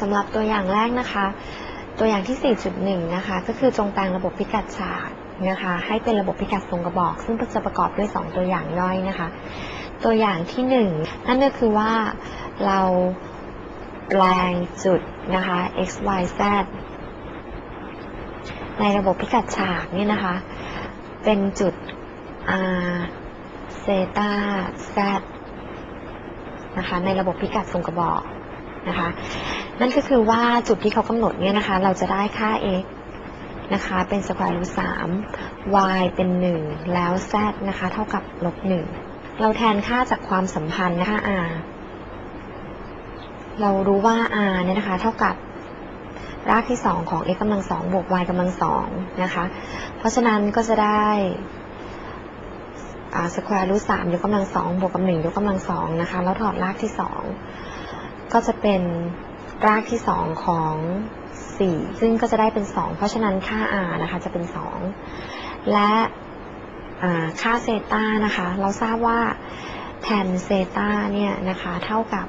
สำหรับตัวอย่างแรกนะคะ ตัวอย่างที่ 4.1 นะคะ ก็คือจงแปลงระบบพิกัดฉากนะคะ ให้เป็นระบบพิกัดทรงกระบอก ซึ่งจะประกอบด้วย 2 ตัวอย่างย่อยนะคะ ตัวอย่างที่ 1 นั่นก็คือว่าเราแปลงจุดนะคะ x y z ในระบบพิกัดฉากเนี่ยนะคะ เป็นจุด r เซตา z นะคะ ในระบบพิกัดทรงกระบอกนะคะ นั่นก็คือว่าจุดที่เขากำหนดเนี่ยนะคะ เราจะได้ค่า x นะคะ เป็น square root 3 y เป็น 1 แล้ว z นะคะ เท่ากับลบ1เราแทนค่าจากความสัมพันธ์นะคะ r เรารู้ว่า r เนี่ยนะคะ เท่ากับรากที่ 2 ของ x กำลัง2บวก y กำลัง2นะคะ เพราะฉะนั้นก็จะได้สแควร์รูทสามยกกำลังสองบวกกับหนึ่งยกกำลังสองนะคะ แล้วถอดรากที่สองก็จะเป็น รากที่สองของสี่ซึ่งก็จะได้เป็นสองเพราะฉะนั้นค่า r นะคะจะเป็นสองและค่าเซตานะคะ เราทราบว่าแทนเซตาเนี่ยนะคะเท่ากับ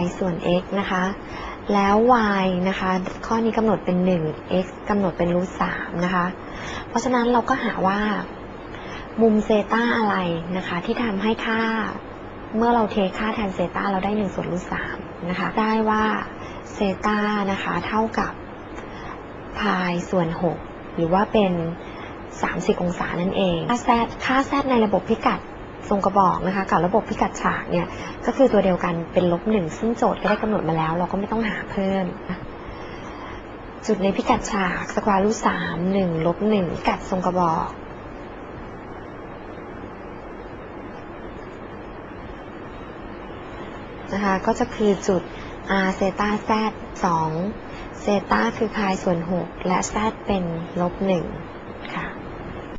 y ส่วน x นะคะ แล้ว y นะคะ ข้อนี้กำหนดเป็น 1 x กำหนดเป็นรูท3นะคะ เพราะฉะนั้นเราก็หาว่า มุมเซตาอะไรนะคะ ที่ทำให้ค่า เมื่อเราเทค่าแทนเซตาเราได้1ส่วนรูท3นะคะได้ว่าเซตานะคะเท่ากับพายส่วน 6 หรือว่าเป็น 30 องศานั่นเอง ค่าแซดค่าแซดในระบบพิกัดทรงกระบอกนะคะกับระบบพิกัดฉากเนี่ยก็คือตัวเดียวกันเป็นลบหนึ่งซึ่งโจทย์ก็ได้กำหนดมาแล้ว เราก็ไม่ต้องหาเพิ่ม จุดในพิกัดฉากสควอรูทสามหนึ่งลบหนึ่งพิกัดทรงกระบอก นะคะก็จะคือจุด r เซตาแซดสองเซตาคือพายส่วน6และแซดเป็นลบหนึ่ง